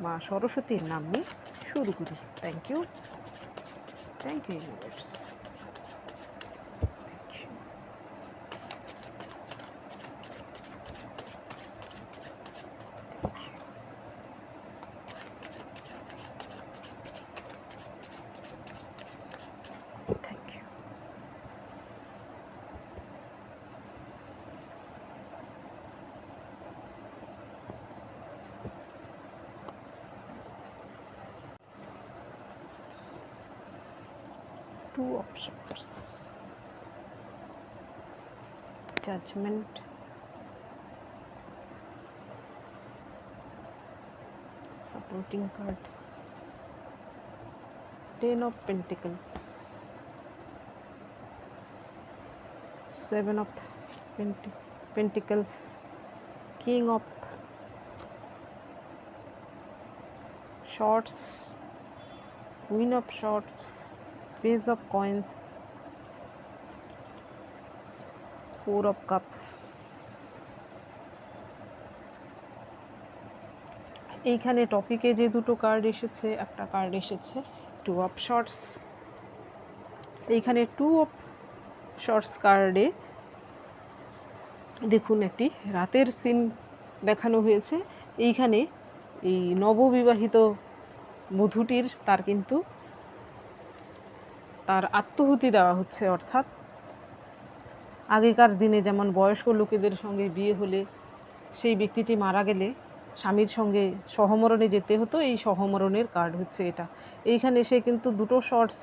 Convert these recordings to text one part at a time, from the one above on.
মা সরস্বতীর নাম নিয়ে শুরু করি। Thank you thank you universe two options. Judgment. Supporting card. Ten of pentacles. Seven of Pent- pentacles. King of shorts. Queen of shorts page of coins. Four of cups. এইখানে টপিকে যে দুটো কার্ড এসেছে, একটা কার্ড এসেছে two of swords এইখানে two of swords কার্ডে দেখুন একটি রাতের সিন দেখানো হয়েছে। এইখানে এই নববিবাহিত বধূটির তার কিন্তু তার আত্মহুতি দেওয়া হচ্ছে, অর্থাৎ আগেকার দিনে যেমন বয়স্ক লোকেদের সঙ্গে বিয়ে হলে সেই ব্যক্তিটি মারা গেলে স্বামীর সঙ্গে সহমরণে যেতে হতো, এই সহমরণের কার্ড হচ্ছে এটা। এইখানে সে কিন্তু দুটো শর্টস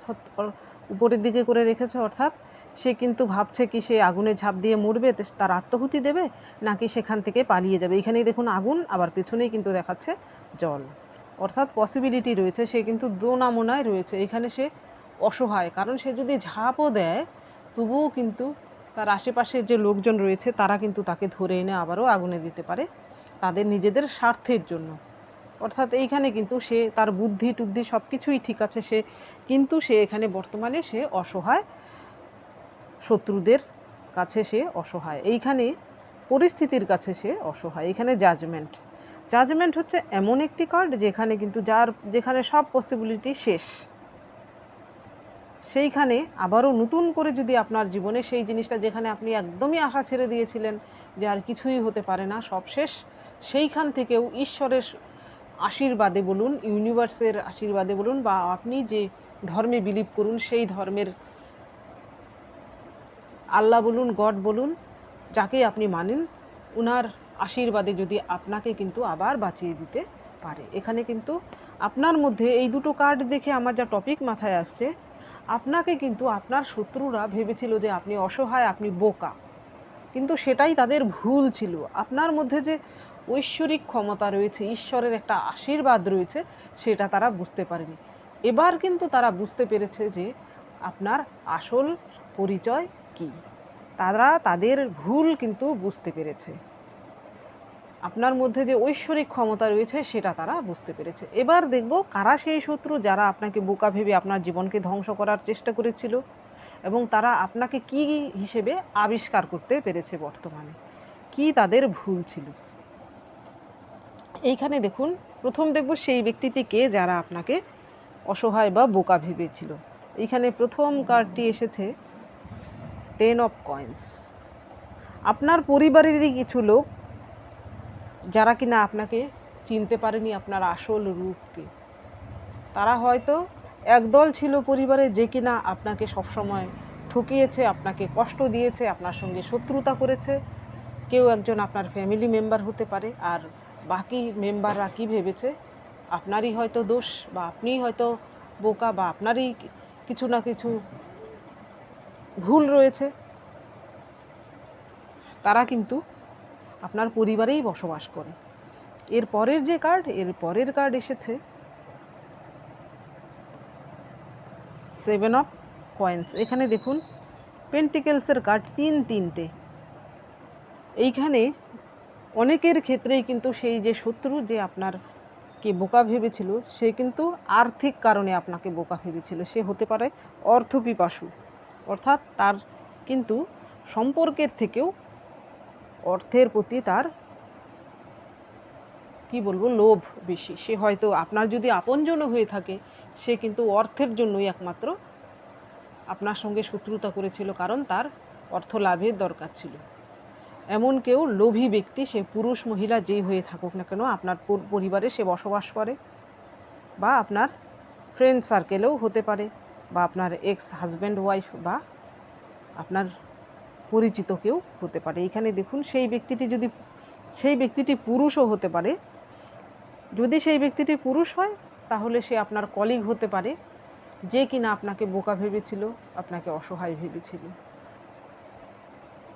উপরের দিকে করে রেখেছে, অর্থাৎ সে কিন্তু ভাবছে কি সে আগুনে ঝাঁপ দিয়ে মরবে তার আত্মহুতি দেবে, নাকি সেখান থেকে পালিয়ে যাবে। এখানেই দেখুন আগুন, আবার পেছনেই কিন্তু দেখাচ্ছে জল। অর্থাৎ পসিবিলিটি রয়েছে, সে কিন্তু দোনামোনায় রয়েছে। এখানে সে অসহায়। কারণ সে যদি ঝাঁপও দেয়, তবুও কিন্তু তার আশেপাশে যে লোকজন রয়েছে, তারা কিন্তু তাকে ধরে এনে আবারও আগুনে দিতে পারে তাদের নিজেদের স্বার্থের জন্য। অর্থাৎ এইখানে কিন্তু সে তার বুদ্ধি টুদ্ধি সব কিছুই ঠিক আছে, সে কিন্তু সে এখানে বর্তমানে সে অসহায়। শত্রুদের কাছে সে অসহায়। এইখানে পরিস্থিতির কাছে সে অসহায়। এখানে জাজমেন্ট জাজমেন্ট হচ্ছে এমন একটি কার্ড যেখানে কিন্তু যার, যেখানে সব পসিবিলিটি শেষ। সেইখানে আবারও নতুন করে যদি আপনার জীবনে সেই জিনিসটা যেখানে আপনি একদমই আশা ছেড়ে দিয়েছিলেন যে আর কিছুই হতে পারে না, সব শেষ, সেইখান থেকেও ঈশ্বরের আশীর্বাদে বলুন, ইউনিভার্সের আশীর্বাদে বলুন বা আপনি যে ধর্মে বিলিভ করুন, সেই ধর্মের আল্লাহ বলুন, গড বলুন যাকে আপনি মানেন, উনার আশীর্বাদে যদি আপনাকে কিন্তু আবার বাঁচিয়ে দিতে পারে। এখানে কিন্তু আপনার মধ্যে এই দুটো কার্ড দেখে আমার যা টপিক মাথায় আসছে আপনাকে কিন্তু আপনার শত্রুরা ভেবেছিল যে আপনি অসহায়, আপনি বোকা। কিন্তু সেটাই তাদের ভুল ছিল। আপনার মধ্যে যে ঐশ্বরিক ক্ষমতা রয়েছে, ঈশ্বরের একটা আশীর্বাদ রয়েছে, সেটা তারা বুঝতে পারেনি। এবার কিন্তু তারা বুঝতে পেরেছে যে আপনার আসল পরিচয় কী? তারা তাদের ভুল কিন্তু বুঝতে পেরেছে। আপনার মধ্যে যে ঐশ্বরিক ক্ষমতা রয়েছে, সেটা তারা বুঝতে পেরেছে। এবার দেখব কারা সেই শত্রু যারা আপনাকে বোকা ভেবে আপনার জীবনকে ধ্বংস করার চেষ্টা করেছিল এবং তারা আপনাকে কি হিসেবে আবিষ্কার করতে পেরেছে বর্তমানে? কি তাদের ভুল ছিল? এইখানে দেখুন, প্রথম দেখব সেই ব্যক্তিটিকে যারা আপনাকে অসহায় বা বোকা ভেবেছিল। এইখানে প্রথম কার্ডটি এসেছে টেন অফ কয়েন্স আপনার পরিবারেরই কিছু লোক যারা কিনা আপনাকে চিনতে পারেনি আপনার আসল রূপকে, তারা হয়তো একদল ছিল পরিবারে যে কিনা আপনাকে সবসময় ঠকিয়েছে, আপনাকে কষ্ট দিয়েছে, আপনার সঙ্গে শত্রুতা করেছে। কেউ একজন আপনার ফ্যামিলি মেম্বার হতে পারে আর বাকি মেম্বাররা কী ভেবেছে? আপনারই হয়তো দোষ বা আপনিই হয়তো বোকা বা আপনারই কিছু না কিছু ভুল রয়েছে। তারা কিন্তু আপনার পরিবারেই বসবাস করে। এর পরের যে কার্ড এর পরের কার্ড এসেছে। সেভেন অফ কয়েন্স এখানে দেখুন পেন্টিকেলসের কার্ড তিন তিনটে। এইখানে অনেকের ক্ষেত্রেই কিন্তু সেই যে শত্রু যে আপনার কে বোকা ভেবেছিল, সে কিন্তু আর্থিক কারণে আপনাকে বোকা ভেবেছিল। সে হতে পারে অর্থপিপাসু। অর্থাৎ তার কিন্তু সম্পর্কের থেকেও অর্থের প্রতি তার, কি বলব, লোভ বেশি। সে হয়তো আপনার যদি আপনজনও হয়ে থাকে, সে কিন্তু অর্থের জন্যই একমাত্র আপনার সঙ্গে শত্রুতা করেছিল, কারণ তার অর্থ লাভের দরকার ছিল। এমন কেউ লোভী ব্যক্তি, সে পুরুষ, মহিলা যেই হয়ে থাকুক না কেন, আপনার পর- পরিবারে সে বসবাস করে, বা আপনার ফ্রেন্ড সার্কেলেও হতে পারে, বা আপনার এক্স হাজব্যান্ড ওয়াইফ বা আপনার পরিচিত কেউ হতে পারে। এখানে দেখুন, সেই ব্যক্তিটি যদি, সেই ব্যক্তিটি পুরুষও হতে পারে। যদি সেই ব্যক্তিটি পুরুষ হয়, তাহলে সে আপনার কলিগ হতে পারে, যে কিনা আপনাকে বোকা ভেবেছিল, আপনাকে অসহায় ভেবেছিল।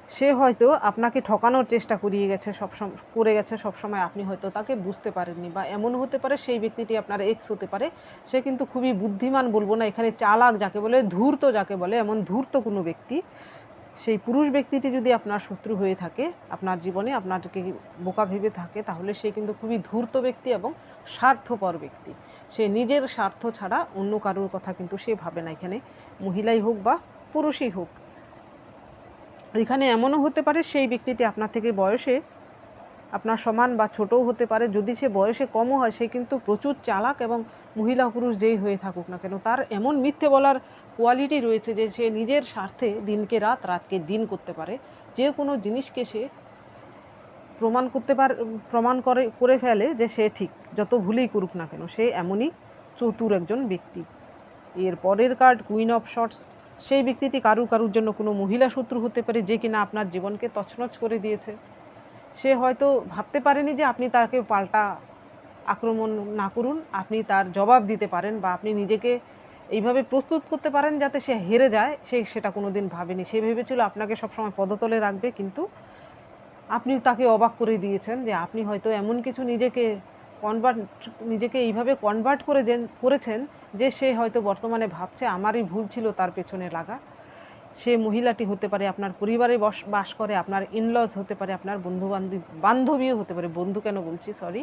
সে হয়তো আপনাকে ঠকানোর চেষ্টা করিয়ে গেছে, সব করে গেছে সবসময় আপনি হয়তো তাকে বুঝতে পারেননি বা এমন হতে পারে সেই ব্যক্তিটি আপনার এক্স হতে পারে। সে কিন্তু খুবই বুদ্ধিমান বলব না, এখানে চালাক যাকে বলে, ধূর্ত যাকে বলে, এমন ধূর্ত কোনো ব্যক্তি। সেই পুরুষ ব্যক্তিটি যদি আপনার শত্রু হয়ে থাকে, আপনার জীবনে আপনাকে বোকা ভেবে থাকে, তাহলে সে কিন্তু খুবই ধূর্ত ব্যক্তি এবং স্বার্থপর ব্যক্তি। সে নিজের স্বার্থ ছাড়া অন্য কারোর কথা কিন্তু সে ভাবে না। এখানে মহিলাই হোক বা পুরুষই হোক, এখানে এমনও হতে পারে সেই ব্যক্তিটি আপনার থেকে বয়সে আপনার সমান বা ছোটও হতে পারে। যদি সে বয়সে কমও হয়, সে কিন্তু প্রচুর চালাক এবং মহিলা পুরুষ যেই হয়ে থাকুক না কেন, তার এমন মিথ্যে বলার কোয়ালিটি রয়েছে যে সে নিজের স্বার্থে দিনকে রাত, রাতকে দিন করতে পারে। যে কোনো জিনিসকে সে প্রমাণ করতে পার, প্রমাণ করে করে ফেলে যে সে ঠিক, যত ভুলেই করুক না কেন, সে এমনই চতুর একজন ব্যক্তি। এর পরের কার্ড কুইন অফ শর্টস সেই ব্যক্তিটি কারু কারুর জন্য কোনো মহিলা শত্রু হতে পারে, যে কিনা আপনার জীবনকে তছনছ করে দিয়েছে। সে হয়তো ভাবতে পারেনি যে আপনি তাকে পাল্টা আক্রমণ না করুন, আপনি তার জবাব দিতে পারেন বা আপনি নিজেকে এইভাবে প্রস্তুত করতে পারেন যাতে সে হেরে যায়, সে সেটা কোনো দিন ভাবেনি। সে ভেবেছিল আপনাকে সবসময় পদতলে রাখবে, কিন্তু আপনি তাকে অবাক করে দিয়েছেন যে আপনি হয়তো এমন কিছু নিজেকে কনভার্ট নিজেকে এইভাবে কনভার্ট করে করেছেন যে সে হয়তো বর্তমানে ভাবছে, আমারই ভুল ছিল, তার পেছনে লাগা। সে মহিলাটি হতে পারে আপনার পরিবারে বস, বাস করে, আপনার ইনলজ হতে পারে, আপনার বন্ধু বান্ধব বান্ধবীও হতে পারে, বন্ধু কেন বলছি সরি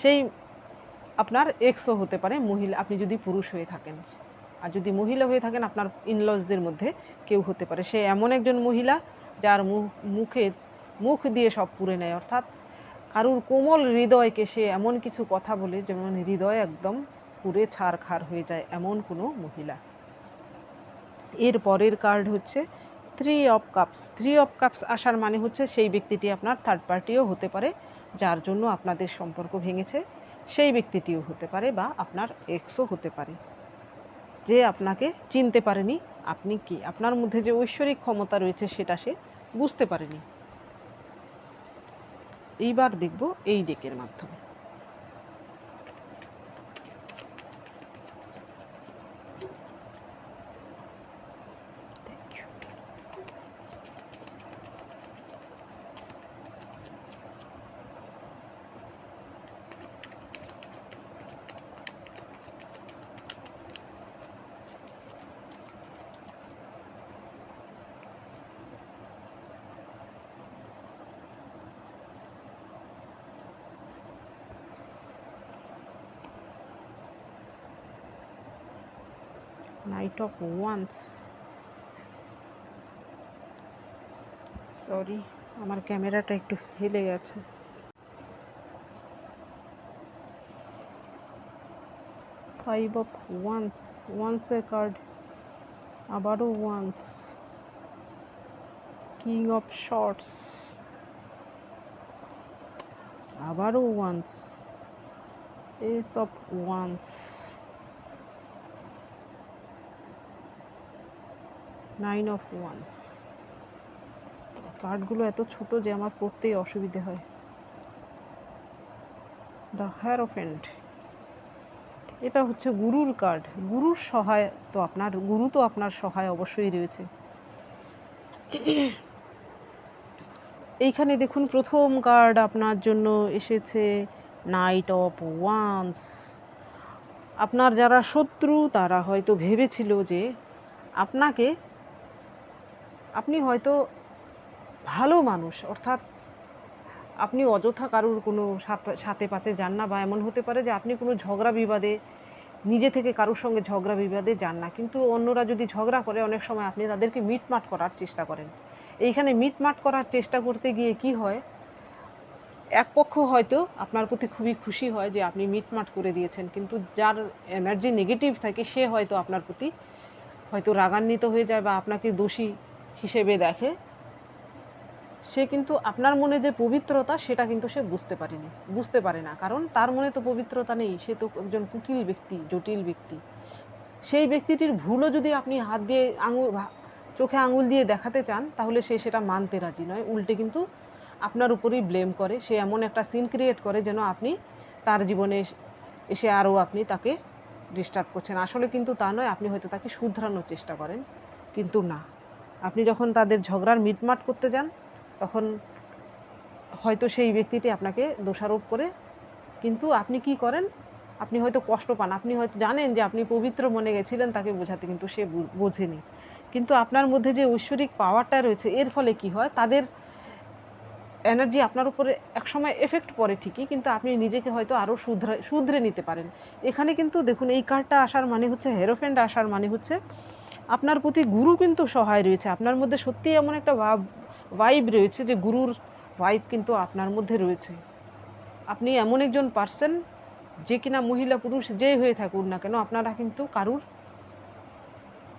সেই আপনার এক্সও হতে পারে মহিলা, আপনি যদি পুরুষ হয়ে থাকেন। আর যদি মহিলা হয়ে থাকেন, আপনার ইনলজদের মধ্যে কেউ হতে পারে। সে এমন একজন মহিলা যার মুখ, মুখে দিয়ে সব পুড়ে নেয়। অর্থাৎ কারুর কোমল হৃদয়কে সে এমন কিছু কথা বলে, যেমন হৃদয় একদম পুড়ে ছারখার হয়ে যায়, এমন কোনো মহিলা। এর পরের কার্ড হচ্ছে three of cups three of cups আসার মানে হচ্ছে সেই ব্যক্তিটি আপনার থার্ড পার্টিও হতে পারে, যার জন্য আপনাদের সম্পর্ক ভেঙেছে। সেই ব্যক্তিটিও হতে পারে বা আপনার এক্সও হতে পারে। যে আপনাকে চিনতে পারেনি, আপনি কি? আপনার মধ্যে যে ঐশ্বরিক ক্ষমতা রয়েছে সেটা সে বুঝতে পারেনি। এইবার দেখব এই ডেকের মাধ্যমে। নাইট অফ ওয়ান্স সরি আমার ক্যামেরাটা একটু হেলে গেছে। ফাইভ অফ ওয়ান্স ওয়ান্সের কার্ড আবারও ওয়ান্স কিং অফ শর্টস আবারও wands ace of wands nine of wands কার্ডগুলো এত ছোট যে আমার পড়তেই অসুবিধে হয়। দ্য হ্যার হ্যারোফেন্ট এটা হচ্ছে গুরুর কার্ড গুরুর সহায় তো আপনার, গুরু তো আপনার সহায় অবশ্যই রয়েছে। এইখানে দেখুন প্রথম কার্ড আপনার জন্য এসেছে নাইট অফ ওয়ান্স আপনার যারা শত্রু, তারা হয়তো ভেবেছিল যে আপনাকে আপনি হয়তো ভালো মানুষ, অর্থাৎ আপনি অযথা কারুর কোনো সাথে- পাতে যান না বা এমন হতে পারে যে আপনি কোনো ঝগড়া বিবাদে, নিজে থেকে কারুর সঙ্গে ঝগড়া বিবাদে যান না। কিন্তু অন্যরা যদি ঝগড়া করে, অনেক সময় আপনি তাদেরকে মিটমাট করার চেষ্টা করেন। এইখানে মিটমাট করার চেষ্টা করতে গিয়ে কি হয়? এক পক্ষ হয়তো আপনার প্রতি খুবই খুশি হয় যে আপনি মিটমাট করে দিয়েছেন, কিন্তু যার এনার্জি নেগেটিভ থাকে, সে হয়তো আপনার প্রতি হয়তো রাগান্বিত হয়ে যায় বা আপনাকে দোষী হিসেবে দেখে, সে কিন্তু আপনার মনে যে পবিত্রতা, সেটা কিন্তু সে বুঝতে পারেনি, বুঝতে পারে না। কারণ তার মনে তো পবিত্রতা নেই, সে তো একজন কুটিল ব্যক্তি, জটিল ব্যক্তি। সেই ব্যক্তিটির ভুলও যদি আপনি হাত দিয়ে আঙুল চোখে আঙুল দিয়ে দেখাতে চান, তাহলে সে সেটা মানতে রাজি নয়। উল্টে কিন্তু আপনার উপরেই ব্লেম করে। সে এমন একটা সিন ক্রিয়েট করে যেন আপনি তার জীবনে এসে আরও আপনি তাকে ডিস্টার্ব করছেন। আসলে কিন্তু তা নয়, আপনি হয়তো তাকে শুধরানোর চেষ্টা করেন, কিন্তু না। আপনি যখন তাদের ঝগড়ার মিটমাট করতে যান, তখন হয়তো সেই ব্যক্তিটি আপনাকে দোষারোপ করে। কিন্তু আপনি কি করেন? আপনি হয়তো কষ্ট পান। আপনি হয়তো জানেন যে আপনি পবিত্র মনে গেছিলেন, তাকে বোঝাতে কিন্তু সে বোঝেনি। কিন্তু আপনার মধ্যে যে ঐশ্বরিক পাওয়ারটা রয়েছে, এর ফলে কি হয়? তাদের এনার্জি আপনার উপরে একসময় এফেক্ট পড়ে ঠিকই, কিন্তু আপনি নিজেকে হয়তো আরও শুধরে শুধরে নিতে পারেন। এখানে কিন্তু দেখুন, এই কার্ডটা আসার মানে হচ্ছে হেরোফেন্ড আসার মানে হচ্ছে আপনার প্রতি গুরু কিন্তু সহায় রয়েছে। আপনার মধ্যে সত্যিই এমন একটা ভাব ভাইব রয়েছে যে গুরুর ভাইব কিন্তু আপনার মধ্যে রয়েছে। আপনি এমন একজন পার্সন যে কিনা মহিলা পুরুষ যেই হয়ে থাকুন না কেন, আপনারা কিন্তু কারুর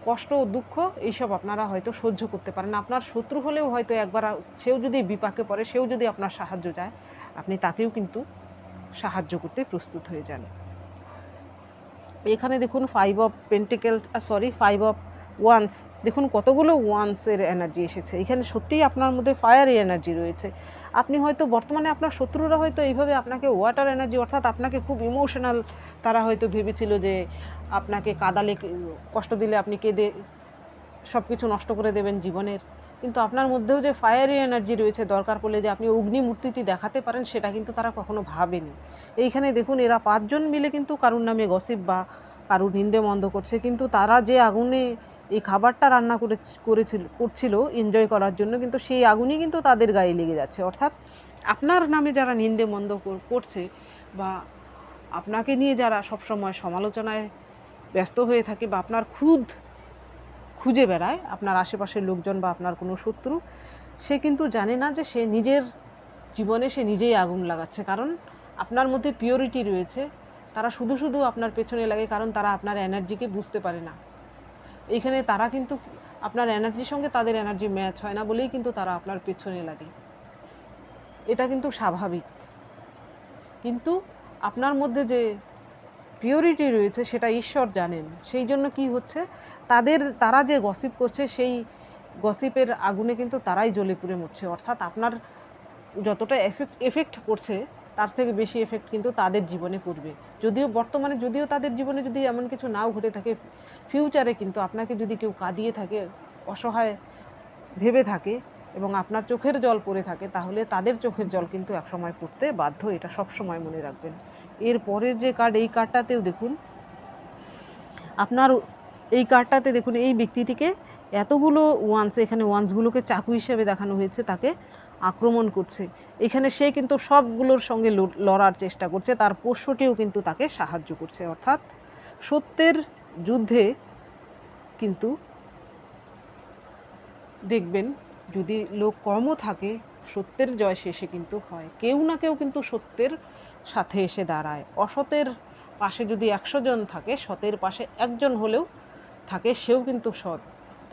কষ্ট ও দুঃখ এইসব আপনারা হয়তো সহ্য করতে পারেন আপনার শত্রু হলেও হয়তো একবার সেও যদি বিপাকে পড়ে, সেও যদি আপনার সাহায্য চায়, আপনি তাকেও কিন্তু সাহায্য করতে প্রস্তুত হয়ে যান। এখানে দেখুন five of pentacles sorry five of wands দেখুন কতগুলো ওয়ান্সের এনার্জি এসেছে। এখানে সত্যিই আপনার মধ্যে ফায়ারি এনার্জি রয়েছে। আপনি হয়তো বর্তমানে আপনার শত্রুরা হয়তো এইভাবে আপনাকে ওয়াটার এনার্জি অর্থাৎ আপনাকে খুব ইমোশনাল তারা হয়তো ভেবেছিল যে আপনাকে কাদালে, কষ্ট দিলে আপনি কেঁদে সব কিছু নষ্ট করে দেবেন জীবনের। কিন্তু আপনার মধ্যেও যে ফায়ারি এনার্জি রয়েছে, দরকার পড়লে যে আপনি অগ্নি মূর্তিটি দেখাতে পারেন, সেটা কিন্তু তারা কখনো ভাবেনি। এইখানে দেখুন, এরা পাঁচজন মিলে কিন্তু কারুর নামে গসিপ বা কারুর নিন্দে মন্দ করছে, কিন্তু তারা যে আগুনে এই খাবারটা রান্না করে, করেছিল, করছিল এনজয় করার জন্য, কিন্তু সেই আগুনই কিন্তু তাদের গায়ে লেগে যাচ্ছে। অর্থাৎ আপনার নামে যারা নিন্দে মন্দ করছে বা আপনাকে নিয়ে যারা সবসময় সমালোচনায় ব্যস্ত হয়ে থাকে বা আপনার খুদ খুঁজে বেড়ায়, আপনার আশেপাশের লোকজন বা আপনার কোনো শত্রু, সে কিন্তু জানে না যে সে নিজের জীবনে সে নিজেই আগুন লাগাচ্ছে। কারণ আপনার মধ্যে পিওরিটি রয়েছে, তারা শুধু শুধু আপনার পেছনে লাগে, কারণ তারা আপনার এনার্জিকে বুঝতে পারে না। এইখানে তারা কিন্তু আপনার এনার্জির সঙ্গে তাদের এনার্জি ম্যাচ হয় না বলেই কিন্তু তারা আপনার পেছনে লাগে। এটা কিন্তু স্বাভাবিক। কিন্তু আপনার মধ্যে যে পিওরিটি রয়েছে সেটা ঈশ্বর জানেন। সেই জন্য কি হচ্ছে? তাদের, তারা যে গসিপ করছে সেই গসিপের আগুনে কিন্তু তারাই জ্বলে পুড়ে মরছে। অর্থাৎ আপনার যতটা এফেক্ট এফেক্ট করছে তার থেকে বেশি এফেক্ট কিন্তু তাদের জীবনে পড়বে। যদিও বর্তমানে, যদিও তাদের জীবনে যদি এমন কিছু নাও ঘটে থাকে ফিউচারে কিন্তু আপনাকে যদি কেউ কাঁদিয়ে থাকে, অসহায় ভেবে থাকে এবং আপনার চোখের জল পড়ে থাকে, তাহলে তাদের চোখের জল কিন্তু একসময় পড়তে বাধ্য, এটা সব সময় মনে রাখবেন। এর পরের যে কার্ড এই কার্ডটাতেও দেখুন, আপনার এই কার্ডটাতে দেখুন, এই ব্যক্তিটিকে এতগুলো ওয়ান্স এখানে ওয়ান্সগুলোকে চাকু হিসেবে দেখানো হয়েছে তাকে। আক্রমণ করছে। এখানে সে কিন্তু সবগুলোর সঙ্গে লড়ার চেষ্টা করছে, তার পোষ্যটিও কিন্তু তাকে সাহায্য করছে, অর্থাৎ সত্যের যুদ্ধে কিন্তু দেখবেন যদি লোক কমও থাকে, সত্যের জয় শেষে কিন্তু হয়। কেউ না কেউ কিন্তু সত্যের সাথে এসে দাঁড়ায়। অসতের পাশে যদি একশো জন থাকে, সতের পাশে একজন হলেও থাকে, সেও কিন্তু সৎ।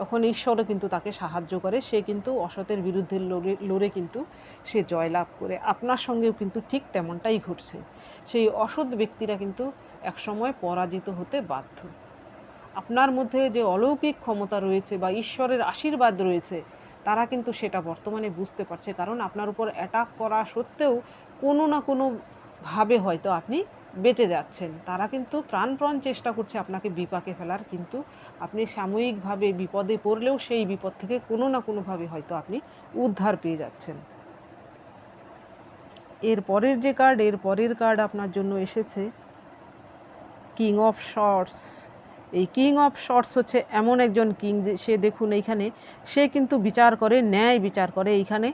তখন ঈশ্বরও কিন্তু তাকে সাহায্য করে। সে কিন্তু অসতের বিরুদ্ধে লড়ে লড়ে কিন্তু সে জয়লাভ করে। আপনার সঙ্গেও কিন্তু ঠিক তেমনটাই ঘটছে। সেই অসৎ ব্যক্তিরা কিন্তু একসময় পরাজিত হতে বাধ্য। আপনার মধ্যে যে অলৌকিক ক্ষমতা রয়েছে বা ঈশ্বরের আশীর্বাদ রয়েছে, তারা কিন্তু সেটা বর্তমানে বুঝতে পারছে। কারণ আপনার উপর অ্যাটাক করা সত্ত্বেও কোনো না কোনো ভাবে হয়তো আপনি বেঁচে যাচ্ছেন। তারা কিন্তু প্রাণপ্রাণ চেষ্টা করছে আপনাকে বিপাকে ফেলার, কিন্তু আপনি সাময়িকভাবে বিপদে পড়লেও সেই বিপদ থেকে কোনো না কোনোভাবে হয়তো আপনি উদ্ধার পেয়ে যাচ্ছেন। এর পরের যে কার্ড এর পরের কার্ড আপনার জন্য এসেছে। কিং অফ শর্টস এই কিং অফ শর্টস হচ্ছে এমন একজন কিং যে, সে দেখুন এইখানে, সে কিন্তু বিচার করে, ন্যায় বিচার করে। এইখানে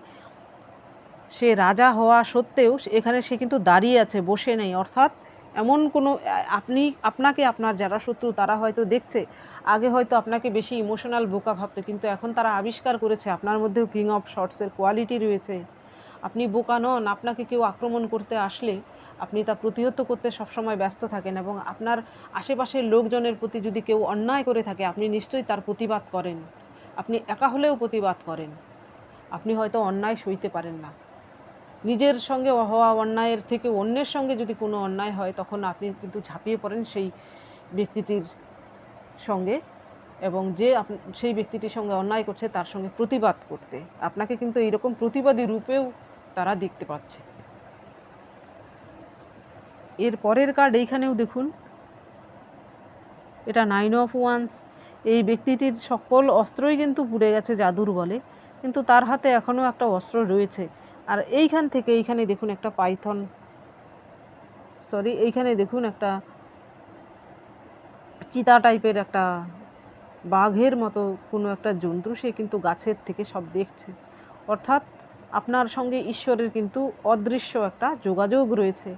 সে রাজা হওয়া সত্ত্বেও এখানে সে কিন্তু দাঁড়িয়ে আছে, বসে নেই। অর্থাৎ এমন কোনো আপনি, আপনাকে, আপনার যারা শত্রু তারা হয়তো দেখছে। আগে হয়তো আপনাকে বেশি ইমোশনাল বোকা ভাবতো, কিন্তু এখন তারা আবিষ্কার করেছে। আপনার মধ্যেও কিং অফ শর্টসের কোয়ালিটি রয়েছে। আপনি বোকা নন, আপনাকে কেউ আক্রমণ করতে আসলে আপনি তা প্রতিহত করতে সবসময় ব্যস্ত থাকেন এবং আপনার আশেপাশের লোকজনের প্রতি যদি কেউ অন্যায় করে থাকে, আপনি নিশ্চয়ই তার প্রতিবাদ করেন। আপনি একা হলেও প্রতিবাদ করেন। আপনি হয়তো অন্যায় সইতে পারেন না। নিজের সঙ্গে হওয়া অন্যায়ের থেকে অন্যের সঙ্গে যদি কোনো অন্যায় হয়, তখন আপনি কিন্তু ঝাঁপিয়ে পড়েন সেই ব্যক্তিটির সঙ্গে এবং যে সেই ব্যক্তিটির সঙ্গে অন্যায় করছে তার সঙ্গে প্রতিবাদ করতে। আপনাকে কিন্তু এইরকম প্রতিবাদী রূপেও তারা দেখতে পাচ্ছে। এর পরের কার্ড এইখানেও দেখুন। এটা নাইন অফ ওয়ান্স এই ব্যক্তিটির সকল অস্ত্রই কিন্তু পুড়ে গেছে জাদুর বলে, কিন্তু তার হাতে এখনও একটা অস্ত্র রয়েছে। আর এইখান থেকে এইখানে দেখুন একটা পাইথন। সরি এইখানে দেখুন একটা চিতা টাইপের একটা বাঘের মতো কোনো একটা জন্তু সে কিন্তু গাছের থেকে সব দেখছে। অর্থাৎ আপনার সঙ্গে ঈশ্বরের কিন্তু অদৃশ্য একটা যোগাযোগ রয়েছে।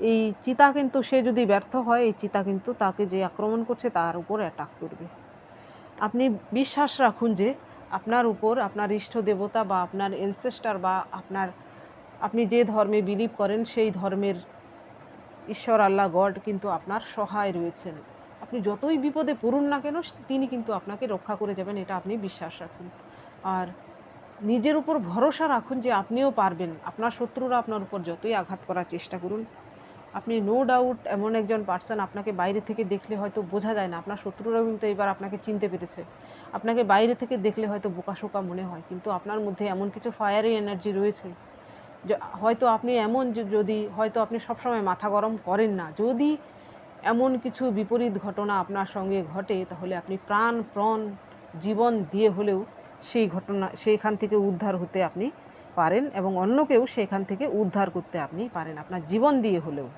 এই চিতা কিন্তু সে যদি ব্যর্থ হয়, এই চিতা কিন্তু তাকে যে আক্রমণ করছে তার উপর অ্যাটাক করবে। আপনি বিশ্বাস রাখুন যে আপনার উপর, আপনার ইষ্ট দেবতা বা আপনার এনসেস্টার বা আপনার, আপনি যে ধর্মে বিলিভ করেন, সেই ধর্মের ঈশ্বর, আল্লাহ, গড কিন্তু আপনার সহায় রয়েছেন। আপনি যতই বিপদে পড়ুন না কেন, তিনি কিন্তু আপনাকে রক্ষা করে যাবেন, এটা আপনি বিশ্বাস রাখুন। আর নিজের উপর ভরসা রাখুন যে আপনিও পারবেন। আপনার শত্রুরা আপনার উপর যতই আঘাত করার চেষ্টা করুন আপনি নো ডাউট এমন একজন পার্সন আপনাকে বাইরে থেকে দেখলে হয়তো বোঝা যায় না। আপনার শত্রুরাও কিন্তু এবার আপনাকে চিনতে পেরেছে। আপনাকে বাইরে থেকে দেখলে হয়তো বোকাশোকা মনে হয়, কিন্তু আপনার মধ্যে এমন কিছু ফায়ারি এনার্জি রয়েছে হয়তো আপনি এমন যদি, হয়তো আপনি সবসময় মাথা গরম করেন না। যদি এমন কিছু বিপরীত ঘটনা আপনার সঙ্গে ঘটে, তাহলে আপনি প্রাণ, প্রণ, জীবন দিয়ে হলেও সেই ঘটনা, সেইখান থেকে উদ্ধার হতে আপনি পারেন এবং অন্যকেও সেখান থেকে উদ্ধার করতে আপনি পারেন। আপনার জীবন দিয়ে হলেও।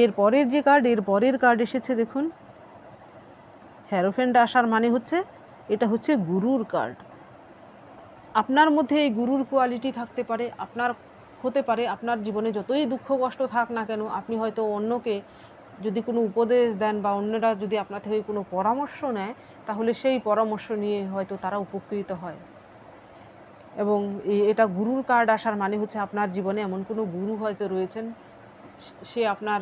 এর পরের যে কার্ড এর পরের কার্ড এসেছে, দেখুন। হ্যারোফেন্ড আসার মানে হচ্ছে, এটা হচ্ছে গুরুর কার্ড আপনার মধ্যে এই গুরুর কোয়ালিটি থাকতে পারে, আপনার হতে পারে, আপনার জীবনে যতই দুঃখ কষ্ট থাক না কেন, আপনি হয়তো অন্যকে যদি কোনো উপদেশ দেন বা অন্যরা যদি আপনার থেকে কোনো পরামর্শ নেয়, তাহলে সেই পরামর্শ নিয়ে হয়তো তারা উপকৃত হয়। এবং এটা গুরুর কার্ড আসার মানে হচ্ছে আপনার জীবনে এমন কোনো গুরু হয়তো রয়েছেন, সে আপনার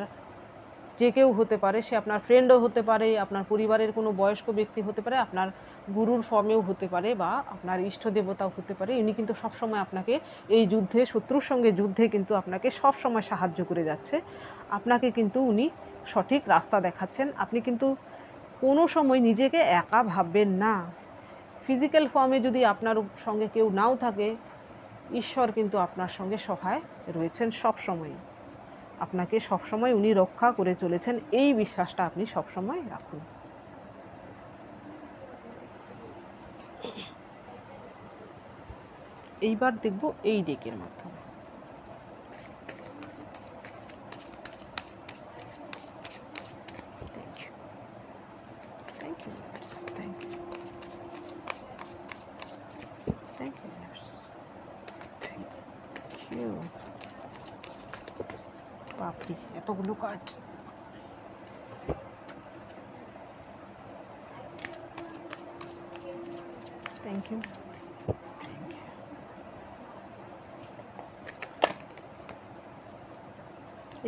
যে কেউ হতে পারে, সে আপনার ফ্রেন্ডও হতে পারে, আপনার পরিবারের কোনো বয়স্ক ব্যক্তি হতে পারে, আপনার গুরুর ফর্মেও হতে পারে বা আপনার ইষ্ট দেবতাও হতে পারে ইনি কিন্তু সবসময় আপনাকে এই যুদ্ধে, শত্রুর সঙ্গে যুদ্ধে কিন্তু আপনাকে সবসময় সাহায্য করে যাচ্ছে। আপনাকে কিন্তু উনি সঠিক রাস্তা দেখাচ্ছেন। আপনি কিন্তু কোনো সময় নিজেকে একা ভাববেন না। ফিজিক্যাল ফর্মে যদি আপনার সঙ্গে কেউ নাও থাকে, ঈশ্বর কিন্তু আপনার সঙ্গে সহায় রয়েছেন সব সময় আপনাকে সবসময় উনি রক্ষা করে চলেছেন, এই বিশ্বাসটা আপনি সবসময় রাখুন। এইবার দেখব এই ডেকের মাধ্যমে বাপরি এতগুলো card thank you thank you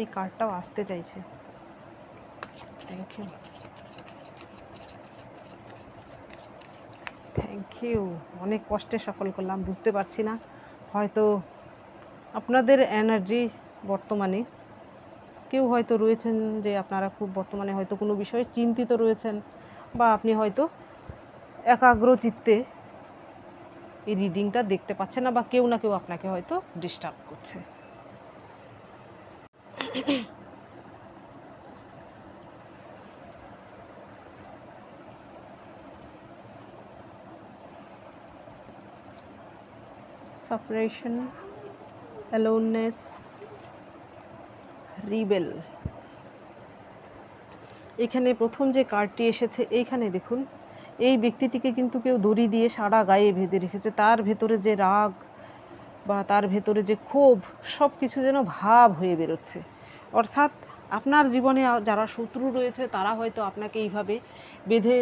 এই কার্ডটাও আসতে চাইছে। থ্যাংক ইউ থ্যাংক ইউ অনেক কষ্টে সফল করলাম, বুঝতে পারছি না। হয়তো আপনাদের এনার্জি বর্তমানে, কেউ হয়তো রয়েছেন যে আপনারা খুব বর্তমানে হয়তো কোনো বিষয়ে চিন্তিত রয়েছেন বা আপনি হয়তো একাগ্র চিত্তে এই রিডিংটা দেখতে পাচ্ছেন না বা কেউ না কেউ আপনাকে হয়তো ডিস্টার্ব করছে। Separation, aloneness, rebel. এখানে প্রথম যে কার্ডটি এসেছে, এইখানে দেখুন, এই ব্যক্তিটিকে কিন্তু কেউ দড়ি দিয়ে সারা গায়ে বেঁধে রেখেছে। তার ভেতরে যে রাগ বা তার ভেতরে যে ক্ষোভ সব কিছু যেন ভাব হয়ে বেরোচ্ছে। অর্থাৎ আপনার জীবনে যারা শত্রু রয়েছে, তারা হয়তো আপনাকে এইভাবে বেঁধে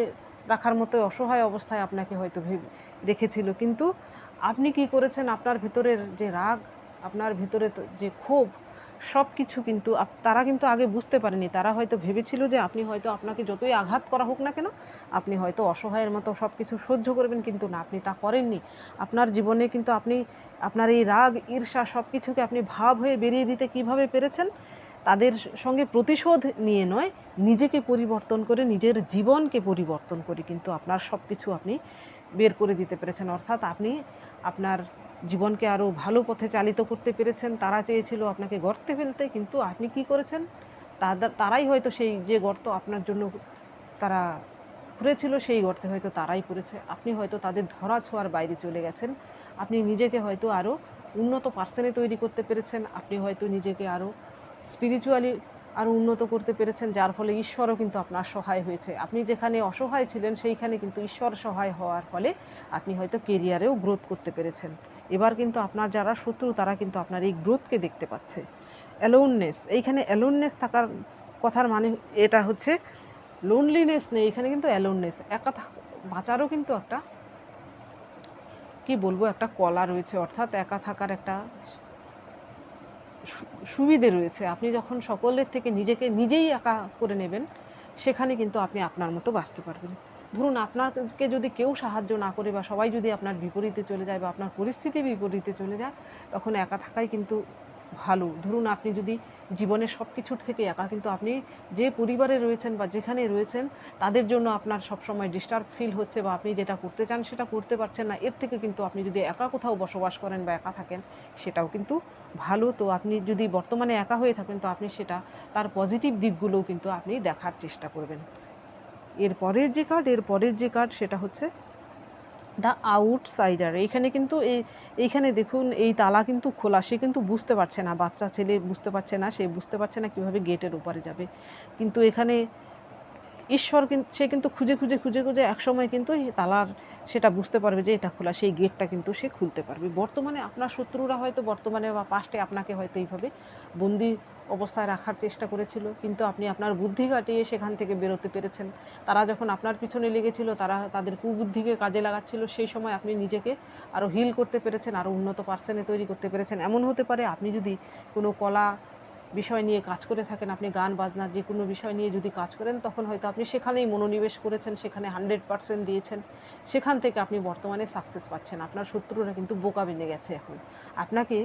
রাখার মতো অসহায় অবস্থায় আপনাকে হয়তো রেখেছিল কিন্তু আপনি কি করেছেন? আপনার ভেতরের যে রাগ, আপনার ভেতরে যে ক্ষোভ সব কিছু কিন্তু তারা কিন্তু আগে বুঝতে পারেনি। তারা হয়তো ভেবেছিল যে আপনি হয়তো আপনাকে যতই আঘাত করা হোক না কেন, আপনি হয়তো অসহায়ের মতো সব কিছু সহ্য করবেন, কিন্তু না, আপনি তা করেননি। আপনার জীবনে কিন্তু আপনি, আপনার এই রাগ, ঈর্ষা সব কিছুকে আপনি ভাব হয়ে বেরিয়ে দিতে কীভাবে পেরেছেন? তাদের সঙ্গে প্রতিশোধ নিয়ে নয়, নিজেকে পরিবর্তন করে, নিজের জীবনকে পরিবর্তন করে কিন্তু আপনার সব কিছু আপনি বের করে দিতে পেরেছেন। অর্থাৎ আপনি আপনার জীবনকে আরও ভালো পথে চালিত করতে পেরেছেন। তারা চেয়েছিল আপনাকে গর্তে ফেলতে, কিন্তু আপনি কি করেছেন? তাদের, তারাই হয়তো সেই যে গর্ত আপনার জন্য তারা খুঁড়েছিল সেই গর্তে হয়তো তারাই পড়েছে। আপনি হয়তো তাদের ধরা ছোঁয়ার বাইরে চলে গেছেন। আপনি নিজেকে হয়তো আরও উন্নত পার্সনে তৈরি করতে পেরেছেন। আপনি হয়তো নিজেকে আরও স্পিরিচুয়ালি আরও উন্নত করতে পেরেছেন, যার ফলে ঈশ্বরও কিন্তু আপনার সহায় হয়েছে। আপনি যেখানে অসহায় ছিলেন, সেইখানে কিন্তু ঈশ্বর সহায় হওয়ার ফলে আপনি হয়তো কেরিয়ারেও গ্রোথ করতে পেরেছেন। এবার কিন্তু আপনার যারা শত্রু, তারা কিন্তু আপনার এই গ্রোথকে দেখতে পাচ্ছে। অ্যালোননেস এইখানে অ্যালোননেস থাকার কথার মানে এটা হচ্ছে লোনলিনেস নেই, এখানে কিন্তু অ্যালোননেস একা বাঁচারও কিন্তু একটা, কি বলব, একটা কলা রয়েছে। অর্থাৎ একা থাকার একটা সুবিধে রয়েছে। আপনি যখন সকলের থেকে নিজেকে নিজেই একা করে নেবেন, সেখানে কিন্তু আপনি আপনার মতো বাঁচতে পারবেন। ধরুন আপনাকে যদি কেউ সাহায্য না করে বা সবাই যদি আপনার বিপরীতে চলে যায় বা আপনার পরিস্থিতি বিপরীতে চলে যায়, তখন একা থাকাই কিন্তু ভালো। ধরুন আপনি যদি জীবনের সব কিছুর থেকে একা, কিন্তু আপনি যে পরিবারে রয়েছেন বা যেখানে রয়েছেন, তাদের জন্য আপনার সবসময় ডিস্টার্ব ফিল হচ্ছে বা আপনি যেটা করতে চান সেটা করতে পারছেন না। এর থেকে কিন্তু আপনি যদি একা কোথাও বসবাস করেন বা একা থাকেন, সেটাও কিন্তু ভালো। তো আপনি যদি বর্তমানে একা হয়ে থাকেন, তো আপনি সেটা, তার পজিটিভ দিকগুলোও কিন্তু আপনি দেখার চেষ্টা করবেন। এর পরের যে কার্ড এর পরের যে কার্ড সেটা হচ্ছে দ্য আউটসাইডার এখানে কিন্তু এই, এইখানে দেখুন, এই তালা কিন্তু খোলা, সে কিন্তু বুঝতে পারছে না। বাচ্চা, ছেলে বুঝতে পারছে না, সে বুঝতে পারছে না কীভাবে গেটের ওপারে যাবে। কিন্তু এখানে ঈশ্বর কিন্তু সে কিন্তু খুঁজে খুঁজে খুঁজে খুঁজে একসময় কিন্তু এই তালার সেটা বুঝতে পারবে যে এটা খোলা, সেই গেটটা কিন্তু সে খুলতে পারবে। বর্তমানে আপনার শত্রুরা হয়তো বর্তমানে বা পাস্টে আপনাকে হয়তো এইভাবে বন্দি অবস্থায় রাখার চেষ্টা করেছিল, কিন্তু আপনি আপনার বুদ্ধি কাটিয়ে সেখান থেকে বেরোতে পেরেছেন। তারা যখন আপনার পিছনে লেগেছিল, তারা তাদের কুবুদ্ধিকে কাজে লাগাচ্ছিল, সেই সময় আপনি নিজেকে আরও হিল করতে পেরেছেন আরও উন্নত পার্সনে তৈরি করতে পেরেছেন। এমন হতে পারে আপনি যদি কোনো কলা বিষয় নিয়ে কাজ করে থাকেন, আপনি গান বাজনা যে কোনো বিষয় নিয়ে যদি কাজ করেন, তখন হয়তো আপনি সেখানেই মনোনিবেশ করেছেন, সেখানে হান্ড্রেড পার্সেন্ট দিয়েছেন, সেখান থেকে আপনি বর্তমানে সাকসেস পাচ্ছেন। আপনার শত্রুরা কিন্তু বোকা বেনে গেছে এখন। আপনাকে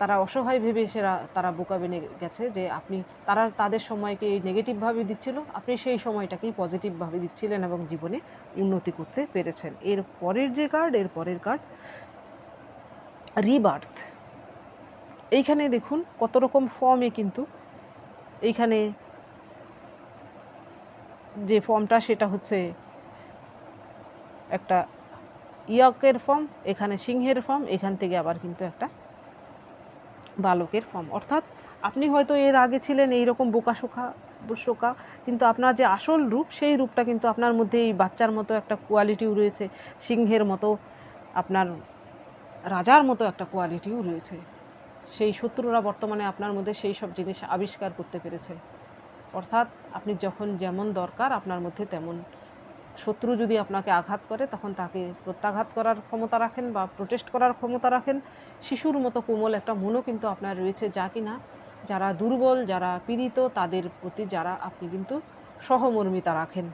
তারা অসহায় ভেবে সেরা তারা বোকা বেনে গেছে যে আপনি, তারা তাদের সময়কে নেগেটিভভাবে দিচ্ছিল, আপনি সেই সময়টাকেই পজিটিভভাবে দিচ্ছিলেন এবং জীবনে উন্নতি করতে পেরেছেন। এর পরের যে কার্ড এর পরের কার্ড রিবার্থ এইখানে দেখুন কত রকম ফর্মে কিন্তু এইখানে যে ফর্মটা সেটা হচ্ছে একটা ইয়কের ফর্ম এখানে সিংহের ফর্ম এখান থেকে আবার কিন্তু একটা বালকের ফর্ম অর্থাৎ আপনি হয়তো এর আগে ছিলেন এই রকম বোকাশোকা শোকা কিন্তু আপনার যে আসল রূপ, সেই রূপটা কিন্তু আপনার মধ্যে এই বাচ্চার মতো একটা কোয়ালিটিও রয়েছে, সিংহের মতো আপনার রাজার মতো একটা কোয়ালিটিও রয়েছে। সেই শত্রুরা বর্তমানে আপনার মধ্যে সেই সব জিনিস আবিষ্কার করতে পেরেছে। অর্থাৎ আপনি যখন যেমন দরকার আপনার মধ্যে তেমন। শত্রু যদি আপনাকে আঘাত করে তখন তাকে প্রত্যাঘাত করার ক্ষমতা রাখেন বা প্রোটেস্ট করার ক্ষমতা রাখেন। শিশুর মতো কোমল একটা মনও কিন্তু আপনার রয়েছে যা কি না। যারা দুর্বল, যারা পীড়িত তাদের প্রতি যারা আপনি কিন্তু সহমর্মিতা রাখেন।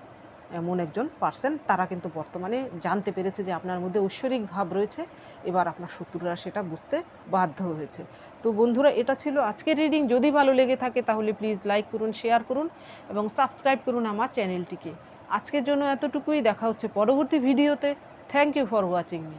এমন একজন পার্সন তারা কিন্তু বর্তমানে জানতে পেরেছে যে আপনার মধ্যে ঐশ্বরিক ভাব রয়েছে। এবার আপনার শত্রুরা সেটা বুঝতে বাধ্য হয়েছে। তো বন্ধুরা, এটা ছিল আজকের রিডিং যদি ভালো লেগে থাকে তাহলে প্লিজ লাইক করুন শেয়ার করুন এবং সাবস্ক্রাইব করুন আমার চ্যানেলটিকে আজকের জন্য এতটুকুই। দেখা হচ্ছে পরবর্তী ভিডিওতে thank you for watching me